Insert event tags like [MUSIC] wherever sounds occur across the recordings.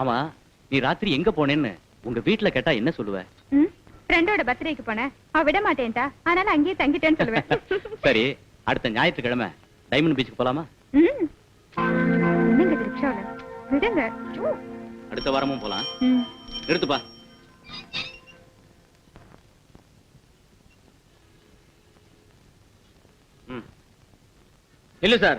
ஆமா நீ ராத்திரி எங்க போனேன்னு உங்க வீட்ல கேட்டா என்ன சொல்லுவ? ஃப்ரெண்டோட பர்த்டேக்கு போனேன். அவ விட மாட்டேன்டா அதனால அங்கேயே தங்கிட்டேன்னு சொல்லுவேன். [LAUGHS] சரி அடுத்த ஞாயிற்றுக்கிழமை டைமண்ட் பீச்சுக்கு போலாமா? என்னங்க ரிக்ஷாவுல விடுங்க. அடுத்த வாரமும் போலாம். நிறுத்துப்பா இல்ல சார்.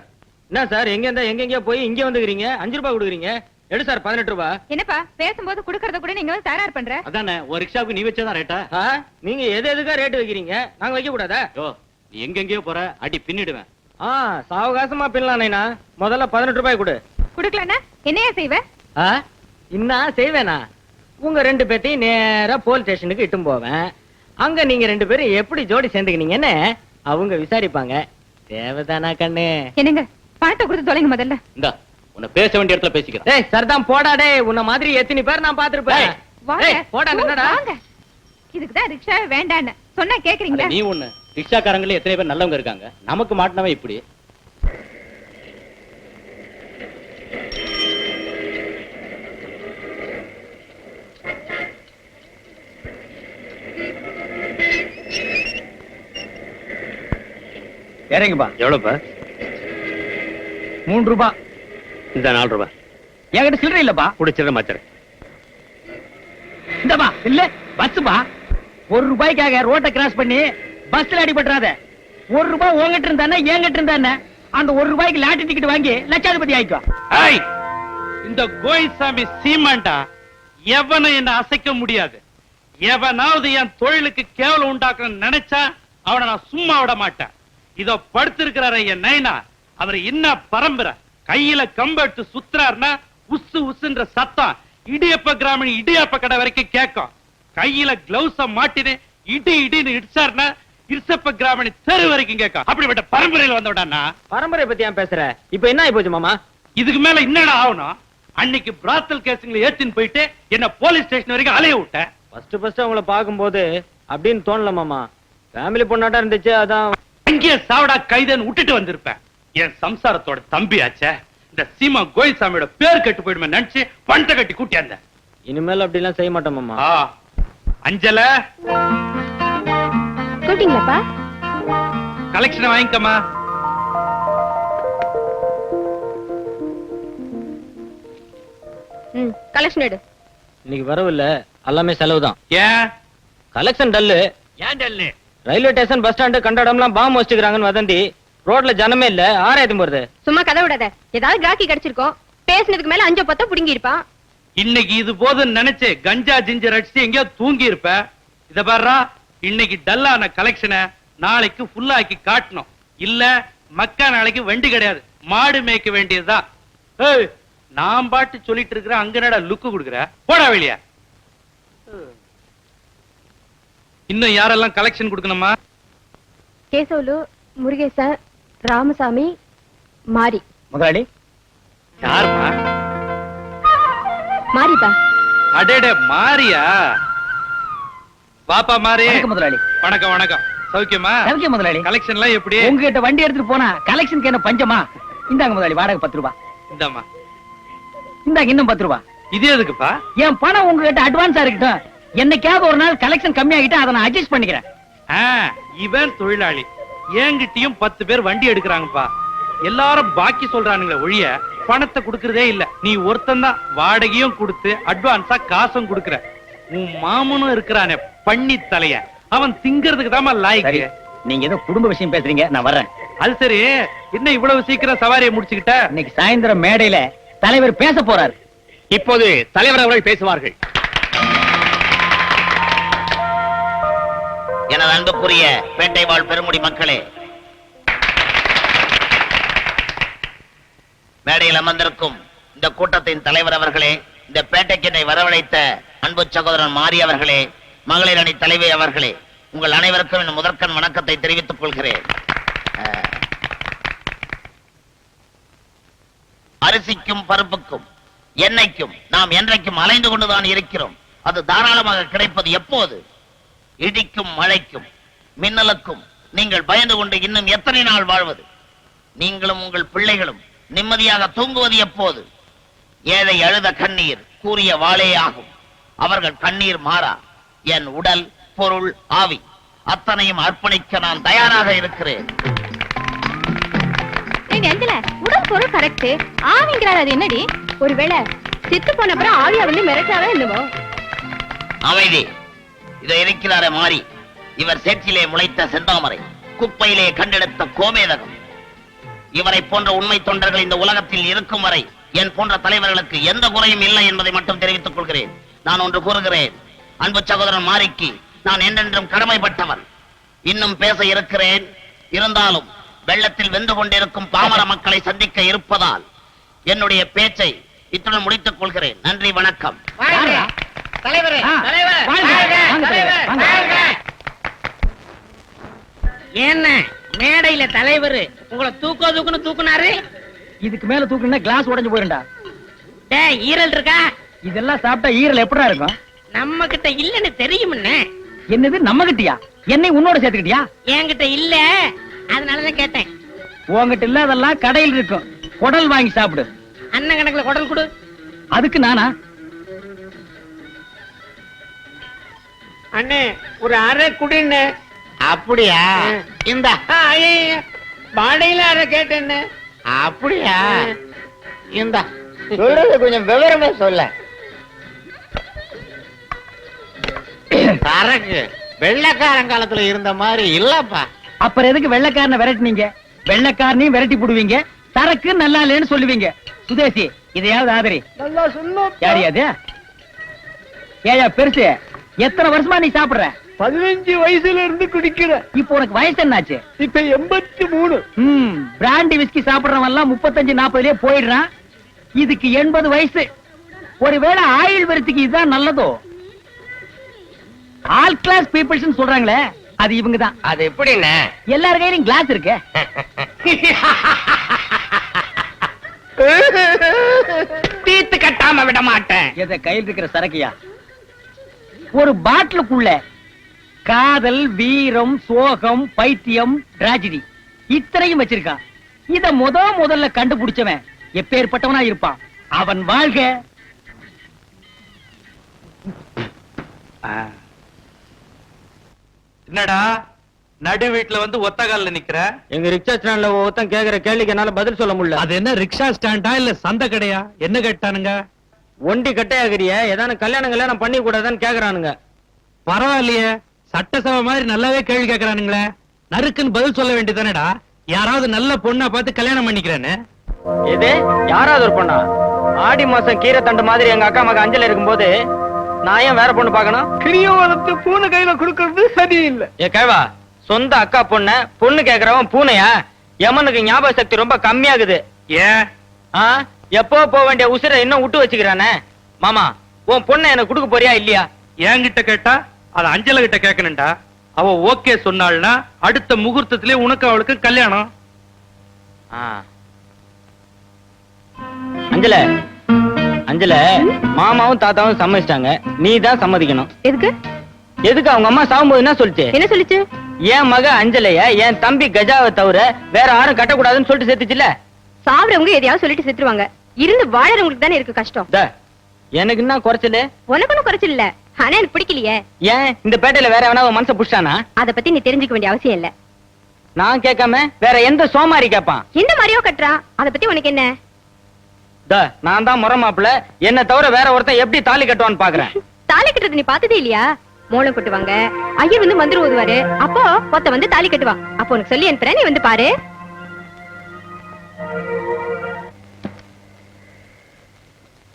என்ன சார் எங்க இருந்தா எங்க எங்கேயோ போய் இங்க வந்துக்கிறீங்க? அஞ்சு ரூபாய் கொடுக்குறீங்க? எடு சார் பதினெட்டு ரூபாய் என்னப்பா பேசும்போது குடுக்கறத கூட நீங்க வந்து தயார் பண்ற? அதானே ஒரு ரிக்ஷாவுக்கு நீ வச்சதான் ரேட்டா ஆ, நீங்க எது எதுக்கா ரேட் வைக்கிறீங்க? நாங்க வைக்க கூடாதா? யோ நீ எங்கெங்கேயோ போற அடி பின்னிடுவேன். ஆ சாவகாசமா பின்னலாம் நைனா. முதல்ல பதினெட்டு ரூபாய் கொடு. குடுக்கலன்னா என்னையா செய்வ? ஆ இன்னா செய்வேனா? உங்க ரெண்டு பேத்தையும் நேரா போலீஸ் ஸ்டேஷனுக்கு இட்டும் போவேன். அங்க நீங்க ரெண்டு பேரும் எப்படி ஜோடி சேர்ந்துக்கினீங்கன்னு அவங்க விசாரிப்பாங்க. தேவைதானா கண்ணு. என்னங்க பணத்தை கொடுத்து தொலைங்க முதல்ல. இந்தா. உன்னை பேச வேண்டிய இடத்துல பேசிக்கிறேன். டேய் சரிதான் போடா டேய். உன்ன மாதிரி எத்தனை பேர் நான் பாத்துருப்பேன் வாங்க. டேய் போடா என்னடா? வாங்க. இதுக்குதான் ரிக்ஷா வேண்டான்னு சொன்னா கேக்குறீங்களா? நீ ஒண்ணு. ரிக்ஷாக்காரங்களே எத்தனை பேர் நல்லவங்க இருக்காங்க. நமக்கு மாட்டினவன் இப்படி. இறங்குப்பா. எவ்வளவுப்பா? மூணு ரூபாய் இந்த நாலு ரூபாய். என்கிட்ட சில்லறை இல்லப்பா. குடிச்சிட மாச்சறேன் இந்தப்பா இல்ல பஸ்ஸுப்பா. ஒரு ரூபாய்க்காக ரோட்டை கிராஸ் பண்ணி பஸ்ல அடிபட்டுறாத ஒரு ரூபாய் உங்ககிட்ட இருந்தானே என்கிட்ட இருந்தானே அந்த ஒரு ரூபாய்க்கு லாட்டரி டிக்கெட் வாங்கி லட்சாதிபதி ஆயிக்கோ. இந்த கோயில்சாமி சீமாண்டா எவனும் என்ன அசைக்க முடியாது. எவனாவது என் தொழிலுக்கு கேவலம் உண்டாக்கணும்னு நினைச்சா அவனை நான் சும்மா விட மாட்டேன். இதோ படுத்திருக்கிறார என் நைனா அவர் என்ன பரம்பரை. கையில கம்பெடுத்து சுத்துறாருன்னா உசு உசுன்ற சத்தம். இடியப்ப கிராமணி இடியப்ப கடை வரைக்கும் கேட்கும். கையில கிளவுஸ மாட்டினு இடி இடின்னு இடிச்சாருன்னா இருசப்ப கிராமணி தெரு வரைக்கும் கேட்கும். அப்படிப்பட்ட பரம்பரையில் வந்தவிடானா பரம்பரை பத்தி ஏன் பேசுற? இப்ப என்ன ஆயி போச்சு மாமா? இதுக்கு மேல என்னடா ஆகணும்? அன்னைக்கு பிராத்தல் கேஸுங்களை ஏத்தின்னு போயிட்டு என்ன போலீஸ் ஸ்டேஷன் வரைக்கும் அலைய விட்ட ஃபர்ஸ்ட் ஃபர்ஸ்ட் உங்களை பாக்கும்போது அப்படின்னு தோணல மாமா. ஃபேமிலி பொண்ணாட்டா இருந்துச்சு அதான் அங்கேயே சாவடா கைதன்னு விட்டுட்டு வந்திருப்பேன். என் சம்சாரத்தோட தம்பியாச்சே. இந்த சீமா கோயில்சாமியோட பேர் கெட்டு போயிடுமே நினைச்சு பண்ட கட்டி கூட்டியாந்த இனிமேல் அப்படி எல்லாம் செய்ய மாட்டோம் மாமா. ஆ. அஞ்சல. கூட்டிங்களாப்பா? கலெக்ஷன் வாங்கிக்கமா ம் கலெக்ஷன் எடு. இன்னைக்கு வரவு இல்ல எல்லாமே செலவு தான் ஏன்? Collection dull. ஏன் dull? Railway station bus stand கண்ட இடம்லாம் பாம்பு வச்சுக்கிறாங்கன்னு வதந்தி. ரோட்ல ஜனமே இல்ல. ஆறாயிரத்தி போறது? சும்மா கதை விடாத. ஏதாவது கிராக்கி கிடைச்சிருக்கோம். பேசுனதுக்கு மேல அஞ்சு பத்த புடுங்கி இருப்பான் இன்னைக்கு இது போதும்னு நினைச்சு கஞ்சா ஜிஞ்சர் அடிச்சு எங்கேயோ தூங்கி இருப்ப இத பாருடா இன்னைக்கு டல்லான கலெக்ஷனை நாளைக்கு ஃபுல்லாக்கி காட்டணும். இல்ல மக்கா நாளைக்கு வண்டி கிடையாது. மாடு மேய்க்க வேண்டியதுதான் ஏய், நான் பாட்டு சொல்லிட்டு இருக்கிற அங்க என்னடா லுக்கு கொடுக்குற? போடா வெளிய. இன்னும் யாரெல்லாம் கலெக்ஷன் கொடுக்கணுமா? கேசவலு முருகேசன் ராமசாமி மாரி. முதலாளி? யாருமா? மாரிப்பா. அடேடே மாரியா? பாப்பா மாறி முதலாளி. வணக்கம் வணக்கம். சௌக்கியமா? சௌக்கியம் முதலாளி. கலெக்ஷன் எல்லாம் எப்படி? உங்ககிட்ட வண்டி எடுத்துட்டு போனா கலெக்ஷனுக்கு என்ன பஞ்சமா? இந்தாங்க முதலாளி வாடகை பத்து ரூபா. இந்தாம்மா. இந்தாங்க இன்னும் பத்து ரூபா. இது எதுக்குப்பா? என் பணம் உங்ககிட்ட அட்வான்ஸா இருக்கட்டும். என்னைக்காவது ஒரு நாள் கலெக்ஷன் கம்மியாகிட்டா அதை நான் அட்ஜஸ்ட் பண்ணிக்கிறேன். இவன் தொழிலாளி. என்கிட்டயும் பத்து பேர் வண்டி எடுக்கிறாங்கப்பா. எல்லாரும் பாக்கி சொல்றானுங்களே ஒழிய பணத்தை கொடுக்கறதே இல்ல. நீ ஒருத்தன் தான் வாடகையும் கொடுத்து அட்வான்ஸா காசும் கொடுக்கற. உன் மாமனும் இருக்கிறானே பண்ணி தலைய. அவன் திங்கிறதுக்கு தாமா லாய்க்கு. நீங்க ஏதோ குடும்ப விஷயம் பேசுறீங்க நான் வர்றேன். அது சரி என்ன இவ்வளவு சீக்கிரம் சவாரியை முடிச்சுக்கிட்ட? இன்னைக்கு சாயந்தரம் மேடையில தலைவர் பேச போறாரு. இப்போது தலைவர் அவர்கள் பேசுவார்கள். எனது அன்புக்குரிய பேட்டை வாழ் பெருமுடி மக்களே. மேடையில் அமர்ந்திருக்கும் இந்த கூட்டத்தின் தலைவர் அவர்களே இந்த பேட்டைக்கு என்னை வரவழைத்த அன்பு சகோதரன் மாரி அவர்களே மகளிர் அணி தலைவி அவர்களே உங்கள் அனைவருக்கும் என் முதற்கண் வணக்கத்தை தெரிவித்துக் கொள்கிறேன். அரிசிக்கும் பருப்புக்கும் எண்ணெய்க்கும் நாம் என்றைக்கும் அலைந்து கொண்டுதான் இருக்கிறோம். அது தாராளமாக கிடைப்பது எப்போது? இடிக்கும் மழைக்கும் மின்னலுக்கும் நீங்கள் பயந்து கொண்டு இன்னும் எத்தனை நாள் வாழ்வது? நீங்களும் உங்கள் பிள்ளைகளும் நிம்மதியாக தூங்குவது எப்போது? ஏழை அழுத கண்ணீர் கூறிய வாளே ஆகும். அவர்கள் கண்ணீர் மாறா. என் உடல் பொருள் ஆவி அத்தனையும் அர்ப்பணிக்க நான் தயாராக இருக்கிறேன். உடல் பொருள் கரெக்ட் ஆவிங்கிறார் அது என்னடி? ஒருவேளை செத்து போன அப்புறம் ஆவியா வந்து மிரட்டாவே என்னவோ அமைதி. இதை இருக்கிறார மாறி. இவர் சேற்றிலே முளைத்த செந்தாமரை குப்பையிலே கண்டெடுத்த கோமேதகம். இவரை போன்ற உண்மை தொண்டர்கள் இந்த உலகத்தில் இருக்கும் வரை என் போன்ற தலைவர்களுக்கு எந்த குறையும் இல்லை என்பதை மட்டும் தெரிவித்துக் கொள்கிறேன். நான் ஒன்று கூறுகிறேன். அன்பு சகோதரன் மாறிக்கு நான் என்றென்றும் கடமைப்பட்டவன். இன்னும் பேச இருக்கிறேன். இருந்தாலும் வெள்ளத்தில் வெந்து கொண்டிருக்கும் பாமர மக்களை சந்திக்க இருப்பதால் என்னுடைய பேச்சை இத்துடன் முடித்துக் கொள்கிறேன். நன்றி வணக்கம். தலைவரே ஆ. தலைவர் வாங்க, வாங்க, தலைவர், வாங்க. என்ன? மேடையில தலைவர் உங்களை தூக்கோ தூக்குன்னு தூக்குனாரு? இதுக்கு மேல தூக்குனா கிளாஸ் உடைஞ்சு போயிருண்டா டேய் ஈரல் இருக்கா? இதெல்லாம் சாப்பிட்டா ஈரல் எப்படா இருக்கும்? நம்ம கிட்ட இல்லன்னு தெரியும்னு என்னது நம்ம கிட்டயா என்னை உன்னோட சேர்த்துக்கிட்டியா? என்கிட்ட இல்ல. அதனாலதான் கேட்டேன். உன்கிட்ட இல்லாதெல்லாம் கடையில் இருக்கும். குடல் வாங்கி சாப்பிடு. அண்ணன் கணக்குல குடல் கொடு. அதுக்கு நானா? அண்ணே ஒரு அரை குடின்னு அப்படியா? இந்த வாடையில அரை கேட்டேன்னு அப்படியா? இந்த சொல்றது கொஞ்சம் விவரமா சொல்ல. சரக்கு. வெள்ளக்காரங்காலத்துல இருந்த மாதிரி இல்லப்பா. அப்புறம் எதுக்கு வெள்ளைக்காரனை விரட்டினீங்க? வெள்ளைக்காரனையும் விரட்டி போடுவீங்க. சரக்கு நல்லா இல்லைன்னு சொல்லுவீங்க. சுதேசி இதையாவது ஆதரி. நல்லா சொன்னோம் யாரு அது ஏயா பெருசு. எத்தனை வருஷமா நீ சாப்பிடுற? பதினஞ்சு வயசுல இருந்து குடிக்கிற. இப்போ உனக்கு வயசு என்னாச்சு? இப்ப எண்பத்தி மூணு. ம் பிராண்டி விஸ்கி சாப்பிடுறவன் எல்லாம் முப்பத்தஞ்சு நாற்பதுலயே போயிடுறான். இதுக்கு எண்பது வயசு. ஒருவேளை ஆயுள் விருத்திக்கு இதுதான் நல்லதோ? ஆல் கிளாஸ் பீப்புள்ஸ் சொல்றாங்களே அது இவங்க தான் அது எப்படின்னு எல்லார் கையிலும் கிளாஸ் இருக்கு. [LAUGHS] தீத்து கட்டாம விட மாட்டேன். எத கையில் இருக்கிற சரக்கியா? ஒரு பாட்டிலுக்குள்ள காதல் வீரம் சோகம் பைத்தியம் டிராஜடி இத்தனையும் வச்சிருக்கான் இத முத முதல்ல கண்டுபிடிச்சவன் எப்பேற்பட்டவனா இருப்பான்? அவன் வாழ்க. என்னடா? நடு வீட்டுல வந்து ஒத்த கால்ல நிக்கிற? எங்க ரிக்ஷா ஸ்டாண்ட்ல ஒருத்தன் கேக்குற கேள்விக்கு என்னால பதில் சொல்ல முடியல. அது என்ன ரிக்ஷா ஸ்டாண்டா இல்ல சந்தை கடையா? என்ன கேட்டானுங்க? ஒண்டி கட்டையாகிறிய ஏதான கல்யாணம் கல்யாணம் பண்ணி கூடாதான்னு கேக்குறானுங்க. பரவாயில்லையே. சட்டசபை மாதிரி நல்லாவே கேள்வி கேக்குறானுங்களே. நறுக்குன்னு பதில் சொல்ல வேண்டியதானடா யாராவது நல்ல பொண்ணா பார்த்து கல்யாணம் பண்ணிக்கிறேன்னு இது யாராவது ஒரு பொண்ணா? ஆடி மாசம் கீரை தண்டு மாதிரி எங்க அக்கா மக அஞ்சல் இருக்கும்போது நான் ஏன் வேற பொண்ணு பார்க்கணும்? கிளிய வளர்த்து பூனை கையில கொடுக்கறது சரியில்லை. ஏ கேவா சொந்த அக்கா பொண்ண பொண்ணு கேக்குறவன் பூனையா? யமனுக்கு ஞாபக சக்தி ரொம்ப கம்மியாகுது. ஏன்? ஆ? எப்போ போக வேண்டிய உசிரை இன்னும் விட்டு வச்சுக்கிறானே? மாமா உன் பொண்ணை எனக்கு கொடுக்க போறியா இல்லையா? என்கிட்ட கேட்டா அது அஞ்சல கிட்ட கேட்கணும்டா. அவ ஓகே சொன்னாள்னா அடுத்த முகூர்த்தத்திலே உனக்கு அவளுக்கு கல்யாணம். ஆ. அஞ்சல அஞ்சல மாமாவும் தாத்தாவும் சம்மதிச்சிட்டாங்க. நீ தான் சம்மதிக்கணும். எதுக்கு? எதுக்கு அவங்க அம்மா சாகும்போது என்ன சொல்லுச்சு? என்ன சொல்லிச்சு? என் மக அஞ்சலைய என் தம்பி கஜாவை தவிர வேற யாரும் கட்டக்கூடாதுன்னு சொல்லிட்டு சேர்த்துச்சுல சாவறவங்க எதையாவது சொல்லிட்டு செத்துருவாங்க இருந்து வாழறவங்களுக்கு தானே இருக்கு கஷ்டம். எனக்கு என்ன குறைச்சலு? உனக்கு ஒண்ணும் குறைச்சல் இல்ல. ஆனா எனக்கு பிடிக்கலையே. ஏன்? இந்த பேட்டையில வேற எவனா உன் மனசை புடிச்சானா? அத பத்தி நீ தெரிஞ்சுக்க வேண்டிய அவசியம் இல்ல. நான் கேட்காம வேற எந்த சோமாரி கேட்பான்? எந்த மாதிரியோ கட்டுறா. அத பத்தி உனக்கு என்ன? நான் தான் முறை மாப்பிள என்ன தவிர வேற ஒருத்தன் எப்படி தாலி கட்டுவான்னு பாக்குறேன். [LAUGHS] தாலி கட்டுறது நீ பார்த்ததே இல்லையா? மோளம் கொட்டுவாங்க. ஐயர் வந்து மந்திரம் ஓதுவாரு. அப்போ ஒத்த வந்து தாலி கட்டுவான். அப்போ உனக்கு சொல்லி அனுப்புறேன். நீ வந்து பாரு.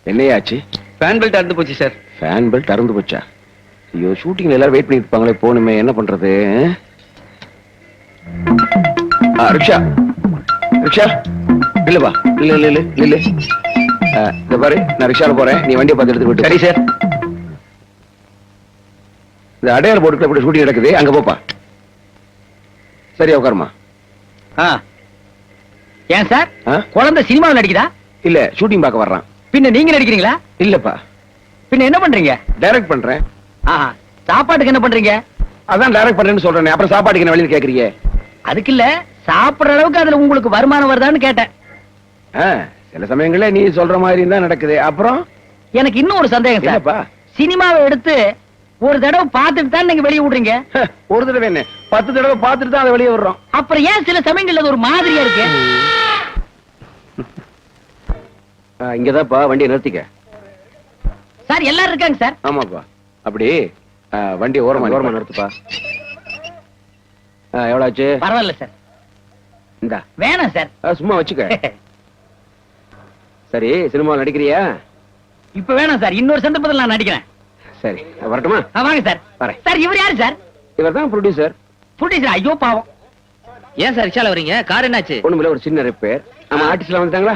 என்னையாச்சு? ஃபேன் பெல்ட் அறுந்து போச்சு சார் ஃபேன் பெல்ட் அறுந்து போச்சா? ஐயோ ஷூட்டிங்ல எல்லாரும் வெயிட் பண்ணிட்டு இருப்பாங்களே போகணுமே என்ன பண்றது ஆ, ரிக்ஷா. ரிக்ஷா இல்ல வா. இல்ல இல்ல இல்ல இல்ல இந்த பாரு நான் ரிக்ஷால போறேன். நீ வண்டியை பார்த்து எடுத்து விட்டு சரி சார் இந்த அடையாள போட்டுக்குள்ள இப்படி ஷூட்டிங் நடக்குது அங்க போப்பா. சரியா உட்காருமா ஆ. ஏன் சார்? குழந்தை சினிமாவில் நடிக்குதா? இல்ல ஷூட்டிங் பார்க்க வர்றான். பின்ன நீங்க நடிக்கிறீங்களா? இல்லப்பா. பின்ன என்ன பண்றீங்க? டைரக்ட் பண்றேன். ஆஹா சாப்பாட்டுக்கு என்ன பண்றீங்க? அதான் டைரக்ட் பண்றேன்னு சொல்றேன். அப்புறம் சாப்பாட்டுக்கு என்ன வழியில் கேக்குறீங்க? அதுக்கு இல்ல சாப்பிடுற அளவுக்கு அதுல உங்களுக்கு வருமானம் வருதான்னு கேட்டேன். சில சமயங்கள்ல நீ சொல்ற மாதிரி தான் நடக்குது. அப்புறம்? எனக்கு இன்னும் ஒரு சந்தேகம் சார். என்னப்பா? சினிமாவை எடுத்து ஒரு தடவை பார்த்துட்டு தான் நீங்க வெளியே விடுறீங்க? ஒரு தடவை என்ன? பத்து தடவை பார்த்துட்டு தான் அதை வெளியே வர்றோம் அப்புறம் ஏன் சில சமயங்கள்ல ஒரு மாதிரியா இருக்கு? இங்கதான்ப்பா வண்டியை நிறுத்திக்க. சார் எல்லாரும் இருக்காங்க சார். ஆமாப்பா. அப்படி வண்டி ஓரமா ஓரமா நிறுத்துப்பா. எவ்வளவு ஆச்சு பரவாயில்ல சார். இந்தா. வேணாம் சார். சும்மா வச்சுக்க. [LAUGHS] சரி சினிமாவில் நடிக்கிறியா? இப்ப வேணாம் சார். இன்னொரு சந்தர்ப்பத்தில் நான் நடிக்கிறேன். சரி வரட்டுமா? வாங்க சார். வரேன். சார் இவர் யாரு சார்? இவர் தான் ப்ரொடியூசர்? புடிச்சு ஐயோ பாவம். ஏன் சார் ரிக்ஷால வரீங்க? கார் என்னாச்சு? ஒண்ணுமில்ல ஒரு சின்ன ரிப்பேர். நம்ம ஆர்டிஸ்ட்லாம் வந்துட்டாங்களா?